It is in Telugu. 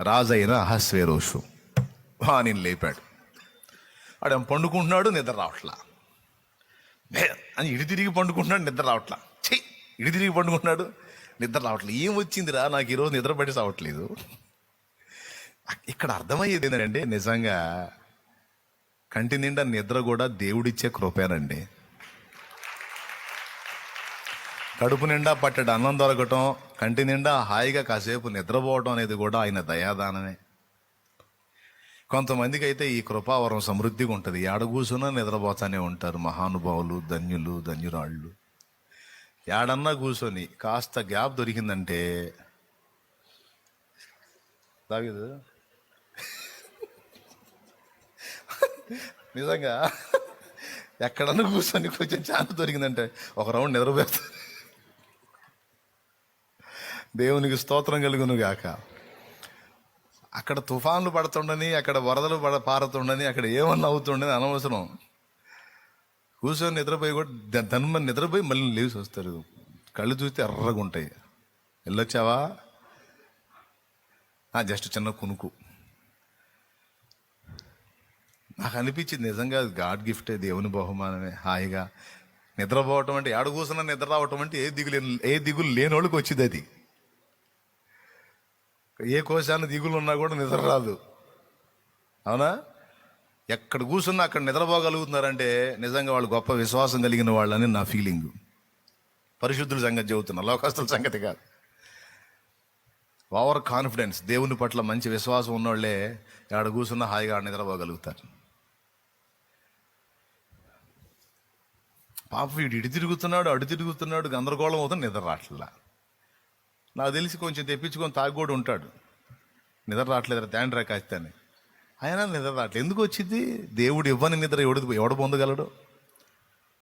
రాజైన అహస్వేరోషు. నేను లేపాడు. ఆడ పండుకుంటున్నాడు నిద్ర రావట్లా. అని ఇడి తిరిగి పండుకుంటున్నాడు నిద్ర రావట్లా. చెయ్యి ఇడి తిరిగి పండుకుంటున్నాడు నిద్ర రావట్లేదు ఏం వచ్చిందిరా? నాకు ఈరోజు నిద్ర పట్టి రావట్లేదు ఇక్కడ అర్థమయ్యేది ఏంటంటే నిజంగా కంటి నిండా నిద్ర కూడా దేవుడిచ్చే కృపేనండి. కడుపు నిండా పట్టెడు అన్నం దొరకటం కంటి నిండా హాయిగా కాసేపు నిద్రపోవటం అనేది కూడా ఆయన దయాదానమే. కొంతమందికి అయితే ఈ కృపావరం సమృద్ధిగా ఉంటుంది. ఏడ కూర్చున్నా నిద్రపోతానే ఉంటారు మహానుభావులు ధన్యులు ధన్యురాళ్ళు. ఏడన్నా కూర్చొని కాస్త గ్యాప్ దొరికిందంటే తాగదు నిజంగా ఎక్కడన్నా కూర్చొని కొంచెం ఛాన్స్ దొరికిందంటే ఒక రౌండ్ నిద్రపోతారు. దేవునికి స్తోత్రం కలుగును గాక అక్కడ తుఫాన్లు పడుతుండని అక్కడ వరదలు పడ పారుతుండని అక్కడ ఏమన్నా అవుతుండని అనవసరం. కూర్చొని నిద్రపోయి కూడా ధన్మ నిద్రపోయి మళ్ళీ లేచి వస్తారు. కళ్ళు చూస్తే ఎర్రగా ఉంటాయి వెళ్ళొచ్చావా జస్ట్ చిన్న కునుకు. నాకు అనిపించింది నిజంగా గాడ్ గిఫ్టే దేవుని బహుమానమే హాయిగా. నిద్రపోవటం అంటే ఏడ కూర్చున్నా నిద్ర రావటం అంటే ఏ దిగులు ఏ దిగులు లేని వాళ్ళకి వచ్చింది అది. ఏ కోశాన్ని దిగులు ఉన్నా కూడా నిద్ర రాదు. అవునా? ఎక్కడ కూర్చున్నా అక్కడ నిద్రపోగలుగుతున్నారంటే నిజంగా వాళ్ళు గొప్ప విశ్వాసం కలిగిన వాళ్ళని నా ఫీలింగ్ పరిశుద్ధుల సంగతి చెబుతున్నా లోకస్తుల సంగతి కాదు. ఓవర్ కాన్ఫిడెన్స్ దేవుని పట్ల మంచి విశ్వాసం ఉన్నోళ్ళే ఆడ కూర్చున్న హాయిగా నిద్రపోగలుగుతారు. పాప వీడు ఇటు తిరుగుతున్నాడు అటు తిరుగుతున్నాడు గందరగోళం అవుతుంది నిద్ర రావట్లేదు నాకు తెలిసి కొంచెం తెప్పించుకొని తాగుడు ఉంటాడు. నిద్ర రావట్లేదు తేండ్రా కాస్తాని అయినా నిద్ర రావట్లేదు. ఎందుకు వచ్చింది? దేవుడు ఇవ్వని నిద్ర ఎవడు ఎవడు పొందగలడు?